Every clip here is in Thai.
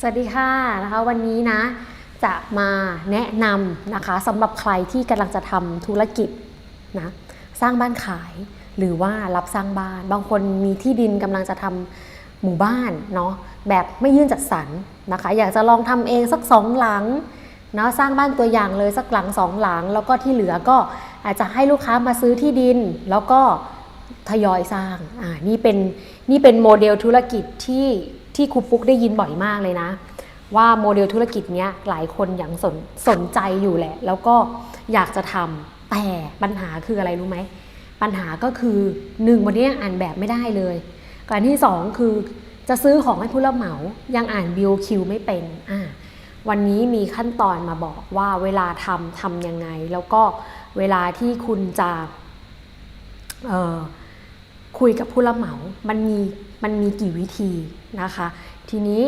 สวัสดีค่ะนะคะวันนี้นะจะมาแนะนำนะคะสำหรับใครที่กำลังจะทำธุรกิจนะสร้างบ้านขายหรือว่ารับสร้างบ้าน บางคนมีที่ดินกำลังจะทำหมู่บ้านเนาะแบบไม่ยื่นจัดสรรนะคะ อยากจะลองทำเองสักสองหลังเนาะสร้างบ้านตัวอย่างเลยสักหลังสองหลัง แล้วก็ที่เหลือก็อาจจะให้ลูกค้ามาซื้อที่ดิน แล้วก็ทยอยสร้างอ่านี่เป็นนี่เป็นโมเดลธุรกิจที่ ที่ครูปุ๊กได้ยินบ่อยมากเลยนะ ว่าโมเดลธุรกิจเนี้ยหลายคนอย่างสนสนใจอยู่แหละ แล้วก็อยากจะทำแต่ปัญหาคืออะไรรู้ไหม ปัญหาก็คือหนึ่งวันนี้ยังอ่านแบบไม่ได้เลยการที่สองคือจะซื้อของให้ผู้รับเหมายังอ่าน BOQ ไม่เป็นอ่าวันนี้มีขั้นตอนมาบอกว่าเวลาทำทำยังไง แล้วก็เวลาที่คุณจะเอ่อ คุยกับผู้รับเหมา มันมีมันมีกี่วิธีนะคะ ทีนี้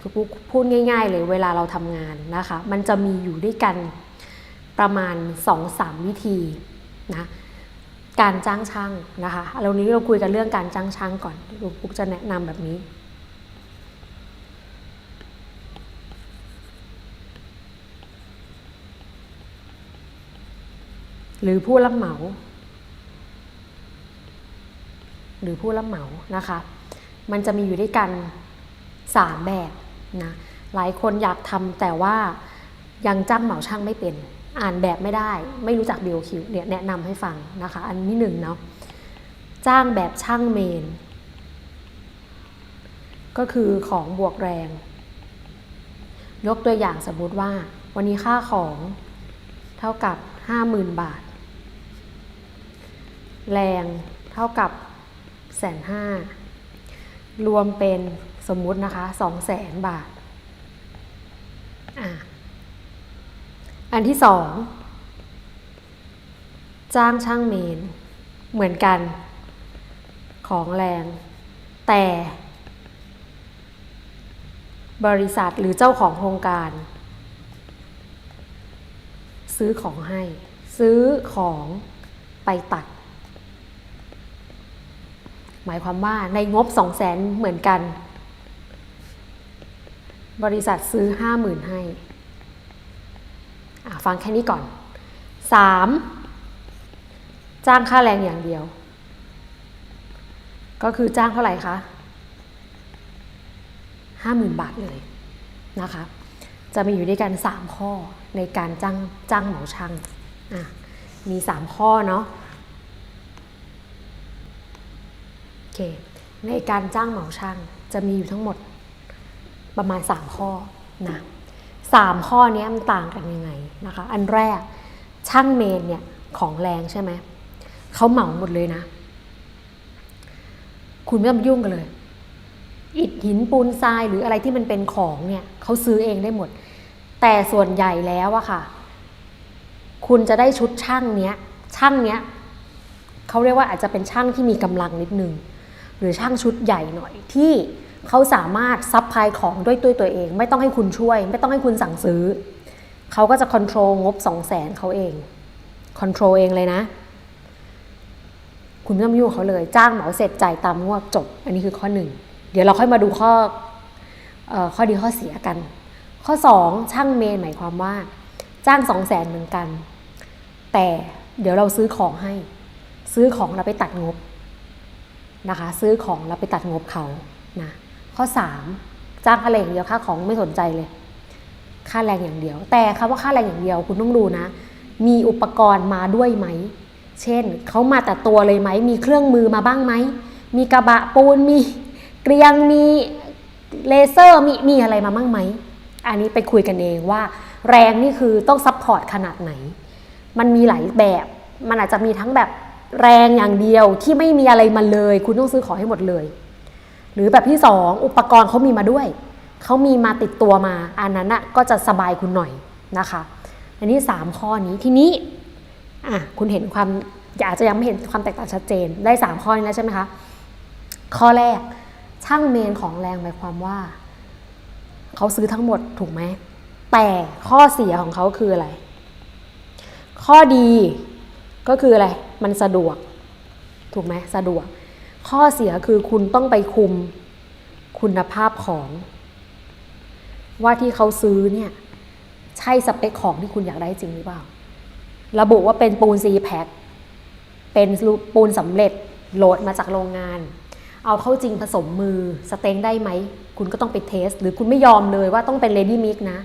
คือพูดง่าย ๆ เลยเวลาเราทำงานนะคะ มันจะมีอยู่ด้วยกันประมาณ 2-3 วิธีนะการจ้างช่างนะคะเรานี้เราคุยกันเรื่องการจ้างช่างก่อนลูกปุ๊กจะแนะนำแบบนี้ หรือผู้รับเหมา หรือผู้รับเหมานะคะ มันจะมีอยู่ด้วยกัน 3 แบบนะหลายคนอยากทำแต่ว่ายังจ้างเหมาช่างไม่เป็น อ่านแบบไม่ได้ ไม่รู้จัก BOQ เนี่ยแนะนำให้ฟังนะคะ อันที่หนึ่งเนาะจ้างแบบช่างเมน ก็คือของบวกแรง ยกตัวอย่างสมมติว่า วันนี้ค่าของเท่ากับ 50,000 บาท แรงเท่ากับ แสนห้ารวมเป็นสมมุตินะคะสองแสนบาทออันที่สองจ้างช่างเมน เหมือนกัน ของแรง แต่ บริษัทหรือเจ้าของโครงการ ซื้อของให้ ซื้อของไปตัด หมายความว่าในงบ 2 0 0แสนเหมือนกัน บริษัทซื้อ 50,000 ให้ ฟังแค่นี้ก่อน 3. จ้างค่าแรงอย่างเดียว ก็คือจ้างเท่าไหร่คะ50,000 บาทเลยนะคะ จะมีอยู่ด้วยกัน 3 ข้อในการจ้างจ้างหมาช่าง มี 3 ข้อเนาะ โอ เค ในการจ้างเหมาช่างจะมีอยู่ทั้งหมดประมาณ 3 ข้อนะสามข้อนี้มันต่างกันยังไงนะคะ อันแรกช่างเมนเนี่ยของแรงใช่ไหมเขาเหมาหมดเลยนะ คุณไม่ต้องยุ่งกันเลยอิฐหินปูนทรายหรืออะไรที่มันเป็นของเนี่ยเขาซื้อเองได้หมด แต่ส่วนใหญ่แล้วอะค่ะ คุณจะได้ชุดช่างเนี้ยช่างเนี้ยเขาเรียกว่าอาจจะเป็นช่างที่มีกำลังนิดนึง หรือช่างชุดใหญ่หน่อยที่เขาสามารถซับพลายของด้วยตัวตัวเอง ไม่ต้องให้คุณช่วย ไม่ต้องให้คุณสั่งซื้อ เขาก็จะคอนโทรลงบ 2 0 0แสนเขาเองคอนโทรลเองเลยนะ คุณไม่ต้องยุ่งเขาเลย จ้างเหมาเสร็จจ่ายตามงวดจบ อันนี้คือข้อหนึ่งเดี๋ยวเราค่อยมาดูข้อออข้อดีข้อเสียกัน ข้อ 2 ช่างเมนหมายความว่า จ้าง2 0 0แสนเหมือนกัน แต่เดี๋ยวเราซื้อของให้ ซื้อของเราไปตัดงบ นะคะ ซื้อของเราไปตัดงบเขานะข้อ 3 จ้างค่าแรงอย่างเดียวค่าของไม่สนใจเลย ค่าแรงอย่างเดียว แต่คำว่าค่าแรงอย่างเดียวคุณต้องดูนะ มีอุปกรณ์มาด้วยไหม เช่นเขามาแต่ตัวเลยไหม มีเครื่องมือมาบ้างไหม มีกระบะปูนมีเกลียงมีเลเซอร์มีมีอะไรมาบ้างไหม อันนี้ไปคุยกันเองว่า แรงนี่คือต้องซัพพอร์ตขนาดไหน มันมีหลายแบบ มันอาจจะมีทั้งแบบ แรงอย่างเดียวที่ไม่มีอะไรมาเลย คุณต้องซื้อของให้หมดเลย หรือแบบที่สองอุปกรณ์เขามีมาด้วยเขามีมาติดตัวมา อันนั้นน่ะก็จะสบายคุณหน่อยนะคะ อันนี้ 3 ข้อนี้ทีนี้อะคุณเห็นความอาจจะยังไม่เห็นความแตกต่างชัดเจนได้ 3 ข้อนี้แล้วใช่ไหมคะข้อแรกช่างเมนของแรงหมายความว่าเขาซื้อทั้งหมดถูกไหมแต่ข้อเสียของเขาคืออะไร ข้อดีก็คืออะไร มันสะดวก ถูกไหมสะดวก ข้อเสียคือคุณต้องไปคุมคุณภาพของ ว่าที่เขาซื้อเนี่ยใช่สเปคของที่คุณอยากได้จริงหรือเปล่า ระบุว่าเป็นปูนซีแพ็คเป็นปูนสำเร็จโหลดมาจากโรงงาน เอาเข้าจริงผสมมือสเต็งได้ไหม คุณก็ต้องไปเทส หรือคุณไม่ยอมเลยว่าต้องเป็นเลดี้มิกนะ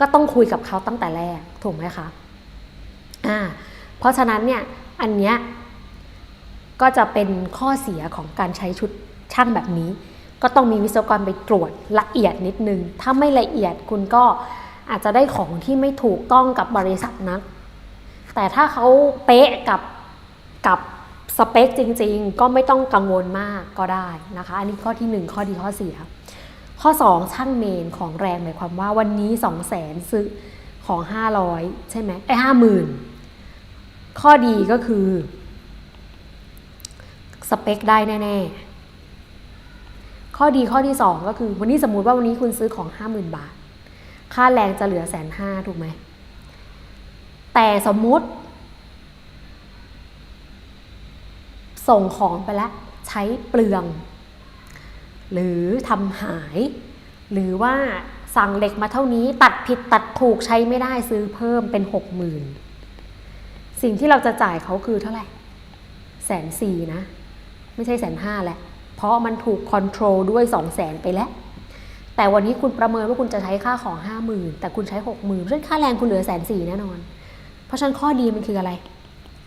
ก็ต้องคุยกับเขาตั้งแต่แรก ถูกไหมคะอ่าเพราะฉะนั้นเนี่ย อันเนี้ยก็จะเป็นข้อเสียของการใช้ชุดช่างแบบนี้ ก็ต้องมีวิศวกรไปตรวจละเอียดนิดนึง ถ้าไม่ละเอียดคุณก็อาจจะได้ของที่ไม่ถูกต้องกับบริษัทนัก แต่ถ้าเขาเป๊ะกับกับสเปคจริงๆ ก็ไม่ต้องกังวลมากก็ได้นะคะ อันนี้ข้อที่ 1 ข้อดีข้อเสียข้อ 2 ช่างเมนของแรงหมายความว่าวันนี้ 2 0 0แสนซื้อของ 500 ใช่ไหมไอ้ห้าหมื่น ข้อดีก็คือ สเปคได้แน่ ๆ ข้อดีข้อที่ 2 ก็คือ วันนี้สมมุติว่าวันนี้คุณซื้อของ 50,000 บาท ค่าแรงจะเหลือแสนห้าถูกไหม แต่สมมุติ ส่งของไปแล้ว ใช้เปลือง หรือทำหาย หรือว่าสั่งเหล็กมาเท่านี้ตัดผิดตัดถูกใช้ไม่ได้ซื้อเพิ่มเป็นหกหมื่น สิ่งที่เราจะจ่ายเขาคือเท่าไหร่แสนสี่นะ ไม่ใช่แสนห้าแหละ เพราะมันถูกคอนโทรลด้วยสองแสนไปแล้ว แต่วันนี้คุณประเมินว่าคุณจะใช้ค่าของห้าหมื่นแต่คุณใช้หกหมื่นเพราะฉะนั้นค่าแรงคุณเหลือแสนสี่แน่นอน เพราะฉะนั้นข้อดีมันคืออะไร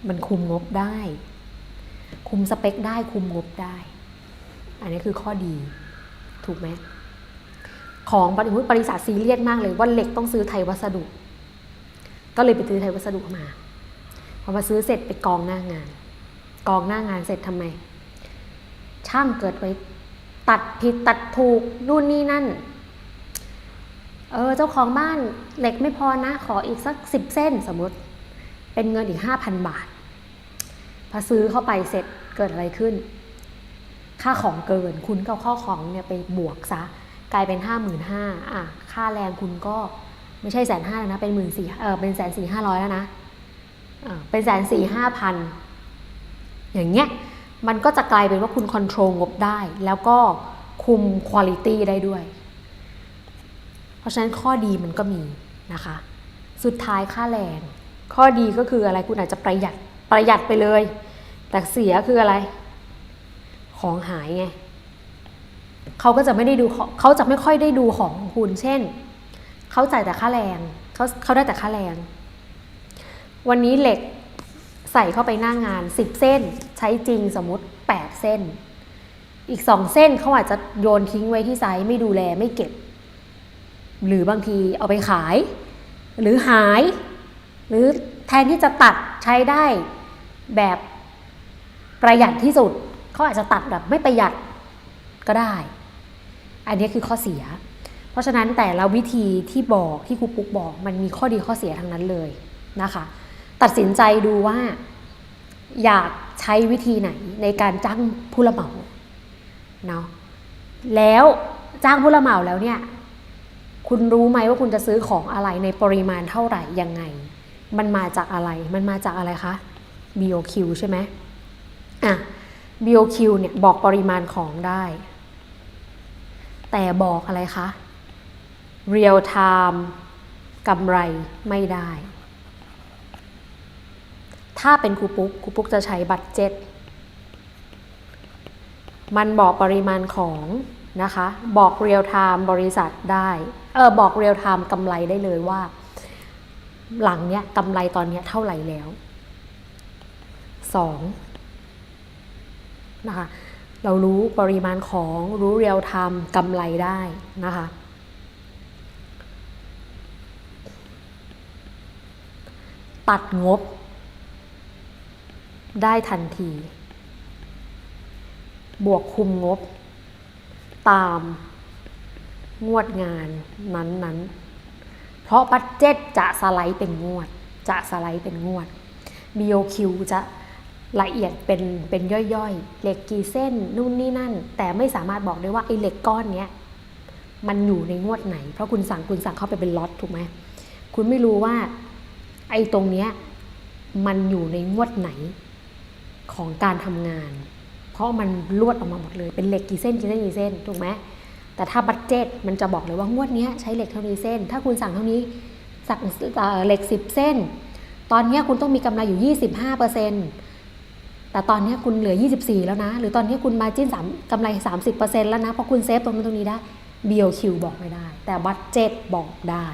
มันคุมงบได้ คุมสเปคได้คุมงบได้ อันนี้คือข้อดีถูกไหมของบริษัทบริษัทซีเรียสมากเลยว่าเหล็กต้องซื้อไทยวัสดุ ก็เลยไปซื้อไทยวัสดุมา อมาซื้อเสร็จไปกองหน้างาน กองหน้างานเสร็จทำไม ช่างเกิดไปตัดผิดตัดถูกนู่นนี่นั่น เออเจ้าของบ้านเหล็กไม่พอนะ ขออีกสักสิบเส้นสมมติ เป็นเงินอีกห้าพันบาท พอซื้อเข้าไปเสร็จเกิดอะไรขึ้น ค่าของเกินคุณก็ข้อของเนี่ยไปบวกซะ กลายเป็นห้าหมื่นห้าอะค่าแรงคุณก็ไม่ใช่แสนห้าแล้วนะ เป็นหมื่นสี่เออเป็นแสนสี่ห้าร้อยแล้วนะ เป็นแสนสี่ห้าพันอย่างเงี้ยมันก็จะกลายเป็นว่าคุณคอนโทรลงบได้ แล้วก็คุมคุณภาพได้ด้วย เพราะฉะนั้นข้อดีมันก็มีนะคะ สุดท้ายค่าแรง ข้อดีก็คืออะไรคุณอาจจะประหยัดประหยัดไปเลย แต่เสียคืออะไร ของหายไงเขาก็จะไม่ได้ดูเขาจะไม่ค่อยได้ดูของคุณ เช่น เขาจ่ายแต่ค่าแรงเขาเขาได้แต่ค่าแรง วันนี้เหล็กใส่เข้าไปหน้างาน 10 เส้น ใช้จริงสมมติ 8 เส้น อีก 2 เส้นเขาอาจจะโยนทิ้งไว้ที่ไซต์ไม่ดูแลไม่เก็บ หรือบางทีเอาไปขาย หรือหาย หรือแทนที่จะตัดใช้ได้แบบประหยัดที่สุดเขาอาจจะตัดแบบไม่ประหยัดก็ได้ อันนี้คือข้อเสีย เพราะฉะนั้นแต่ละวิธีที่บอกที่ครูปุ๊กบอกมันมีข้อดีข้อเสียทั้งนั้นเลยนะคะ ตัดสินใจดูว่า อยากใช้วิธีไหนในการจ้างผู้รับเหมาเนาะแล้วจ้างผู้รับเหมาแล้วเนี่ยคุณรู้ไหมว่าคุณจะซื้อของอะไรในปริมาณเท่าไหร่ยังไง มันมาจากอะไร มันมาจากอะไรคะ BOQ ใช่ไหมอะ BOQ เนี่ยบอกปริมาณของได้ แต่บอกอะไรคะ real time กำไรไม่ได้ ถ้าเป็นครูปุ๊กครูปุ๊กจะใช้บัตเจ็ตมันบอกปริมาณของนะคะ บอกเรียลไทม์บริษัทได้เออบอกเรียลไทม์กำไรได้เลยว่า หลังเนี้ยกำไรตอนเนี้ยเท่าไหร่แล้วสองนะคะเรารู้ปริมาณของรู้เรียลไทม์กำไรได้นะคะตัดงบ ได้ทันที บวกคุมงบ ตามงวดงานนั้นๆ เพราะบัตเจ็ตจะสไลด์เป็นงวด จะสไลด์เป็นงวด BOQ จะละเอียดเป็นเป็นย่อยๆ เหล็กกี่เส้นนู่นนี่นั่น แต่ไม่สามารถบอกได้ว่าไอ้เหล็กก้อนเนี้ยมันอยู่ในงวดไหน เพราะคุณสั่งคุณสั่งเข้าไปเป็นล็อตถูกไหมคุณไม่รู้ว่าไอ้ตรงเนี้ยมันอยู่ในงวดไหน ของการทำงาน เพราะมันลวดออกมาหมดเลยเป็นเหล็กกี่เส้นกี่เส้นกี่เส้นถูกไหมแต่ถ้าบัตเจ็ตมันจะบอกเลยว่างวดนี้ใช้เหล็กเท่านี้เส้น ถ้าคุณสั่งเท่านี้สั่งเหล็ก 10 เส้น ตอนนี้คุณต้องมีกำไรอยู่ 25%แต่ตอนนี้คุณเหลือ 24 แล้วนะ หรือตอนนี้คุณมาจิ้น3กำไร 30%แล้วนะ เพราะคุณเซฟตรงนั้นตรงนี้ได้ BOQ บอกไม่ได้ แต่บัตเจ็ตบอกได้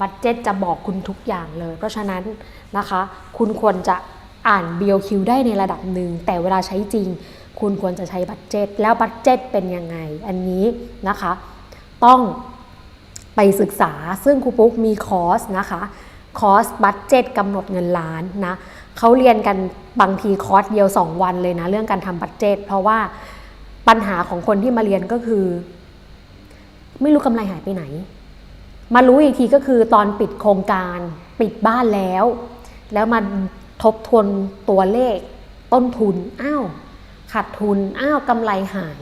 บัตเจ็ตจะบอกคุณทุกอย่างเลย เพราะฉะนั้นนะคะ คุณควรจะ อ่าน BOQ ได้ในระดับหนึ่ง แต่เวลาใช้จริง คุณควรจะใช้บัตเจ็ตแล้วบัตเจ็ตเป็นยังไง อันนี้นะคะ ต้องไปศึกษาซึ่งครูปุ๊กมีคอร์สนะคะคอร์สบัตเจ็ตกำหนดเงินล้านนะเขาเรียนกันบางทีคอร์สเดียว 2 วันเลยนะ เรื่องการทำบัตเจ็ตเพราะว่าปัญหาของคนที่มาเรียนก็คือ ไม่รู้กำไรหายไปไหน มารู้อีกทีก็คือตอนปิดโครงการปิดบ้านแล้ว แล้วมา ทบทวนตัวเลข ต้นทุนอ้าวขาดทุนอ้าวกำไรหาย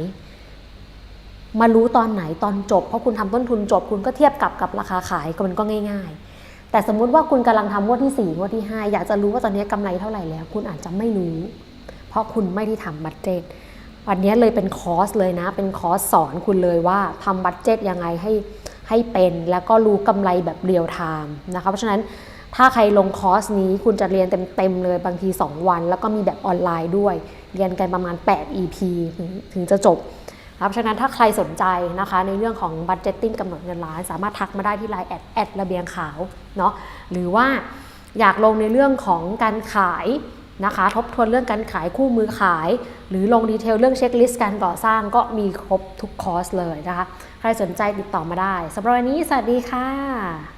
มารู้ตอนไหนตอนจบ เพราะคุณทำต้นทุนจบ คุณก็เทียบกับกับราคาขายก็มันก็ง่าย ๆ แต่สมมุติว่าคุณกำลังทำงวดที่4งวดที่ 5 อยากจะรู้ว่าตอนนี้กำไรเท่าไหร่แล้ว คุณอาจจะไม่รู้ เพราะคุณไม่ได้ทำบัตเจ็ตวันนี้เลยเป็นคอร์สเลยนะ เป็นคอร์สสอนคุณเลยว่าทำบัตเจ็ตยังไงให้ให้เป็น แล้วก็รู้กำไรแบบเรียลไทม์นะคะ เพราะฉะนั้น ถ้าใครลงคอร์สนี้คุณจะเรียนเต็มๆเลยบางที 2 วัน แล้วก็มีแบบออนไลน์ด้วย เรียนกันประมาณ 8 EP ถึงถึงจะจบครับเพราะฉะนั้นถ้าใครสนใจนะคะในเรื่องของบัตเจตติ้งกำหนดเงินล้าน สามารถทักมาได้ที่ไลน์แอดแอดระเบียงขาวเนาะหรือว่าอยากลงในเรื่องของการขายนะคะ ทบทวนเรื่องการขายคู่มือขาย หรือลงดีเทลเรื่องเช็คลิสต์การก่อสร้างก็มีครบทุกคอร์สเลยนะคะ ใครสนใจติดต่อมาได้สำหรับวันนี้สวัสดีค่ะ